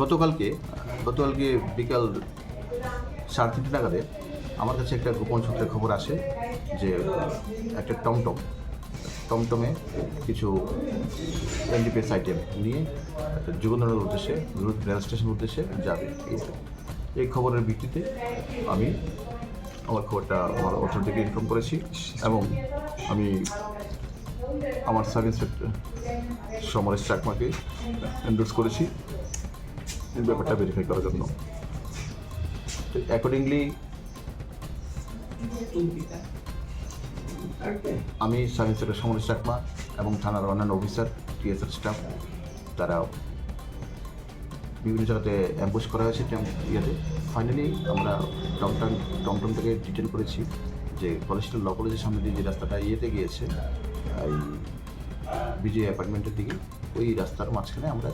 গতকালকে গতকালকে বিকাল সাড়ে তিনটে নাগাদে আমার কাছে একটা গোপন সূত্রে খবর আসে যে একটা টমটম, টমটমে কিছু এনডিপিএস আইটেম নিয়ে একটা যুগন্দ্রনগর উদ্দেশ্যে রেল স্টেশন উদ্দেশ্যে যাবে। এই- এই খবরের ভিত্তিতে আমি আমার খবরটা আমার অথরিটিকে ইনফর্ম করেছি এবং আমি আমার সাব ইন্সপেক্টর সমরেশ চাকমাকে এন্ডোর্স করেছি। ব্যাপারটা ভেরিফাই করার জন্য অ্যাকর্ডিংলি আমি সাব ইন্সপেক্টর সমরেশ চাকমা এবং থানার অন্যান্য অফিসার টিএসএর স্টাফ, তারা বিভিন্ন জায়গাতে অ্যাম্বুশ করা হয়েছে ইয়েতে। ফাইনালি আমরা টমটম টমটম থেকে ডিটেল করেছি যে কলেজটার ল কলেজের সামনে দিয়ে যে রাস্তাটা ইয়েতে গিয়েছে, এই বিজয় অ্যাপার্টমেন্টের দিকে, ওই রাস্তার মাঝখানে আমরা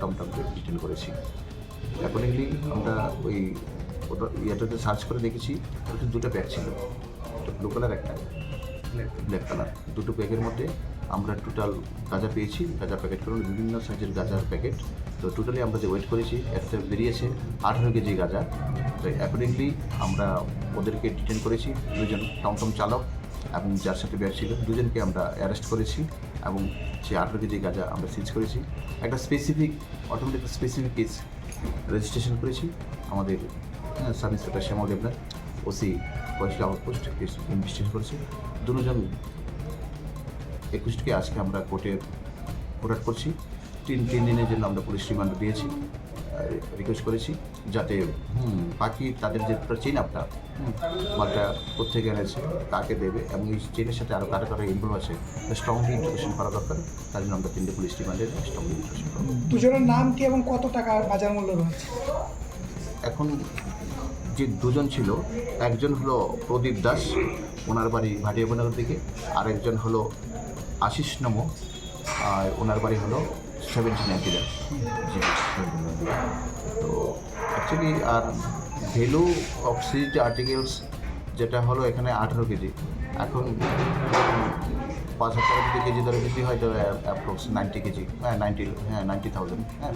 টমটমকে ডিটেন করেছি। অ্যাকর্ডিংলি আমরা ওই ওটা ইয়েটাতে সার্চ করে দেখেছি ওটা দুটো ব্যাগ ছিল। একটা ব্লু কালার একটা ব্ল্যাক কালার দুটো ব্যাগের মধ্যে আমরা টোটাল গাঁজা পেয়েছি। গাঁজা প্যাকেট করুন, বিভিন্ন সাইজের গাঁজার প্যাকেট তো টোটালি আমরা যে ওয়েট করেছি এতে বেরিয়েছে আঠেরো কেজি গাঁজা। তো অ্যাকর্ডিংলি আমরা ওদেরকে ডিটেন করেছি। দুজন টমটম চালক এবং যার সাথে ব্যাগ ছিল, দুজনকে আমরা অ্যারেস্ট করেছি। এবং সেই আঠারো কেজি গাঁজা আমরা সিজ করেছি, একটা specific automatic specific case registration করেছি আমাদের sub inspector Shyamal Debnath, OC কয়েকটি আউটপোস্ট কেস ইনভেস্টিগেশন করেছি। দুজন একুশকে আজকে আমরা কোর্টে প্রোডাক্ট করছি। তিন তিন দিনের জন্য আমরা পুলিশ রিমান্ড দিয়েছি। রিকোয়েস্ট করেছি যাতে বাকি তাদের যে চেন হুম, মালটা কোথেকে এনেছে কাকে দেবে এবং এই চেনের সাথে আরও কারা কারা ইনভলভ আছে স্ট্রংলি ইন্টারেকশন করা দরকার। তার জন্য আমরা তিনটে পুলিশ রিমান্ডে স্ট্রংলি ইন্টারেকশন করব। দুজনের নাম কি এবং কত টাকা বাজার মূল্য রয়েছে? এখন যে দুজন ছিল একজন হলো প্রদীপ দাস ওনার বাড়ি ভাটিয়াবনগর দিকে আর একজন হলো আশিস নম আর ওনার বাড়ি হলো সেভেন্টি নাইনটি জি তো অ্যাকচুয়ালি আর ভ্যালু অফ সিজ আর্টিকেলস যেটা হলো এখানে আঠেরো কেজি। এখন পাঁচ হাজার টাকা যদি কেজি দরে বিক্রি হয় তো অ্যাপ্রক্স নাইনটি কেজি হ্যাঁ নাইনটি হ্যাঁ নাইনটি থাউজেন্ড হ্যাঁ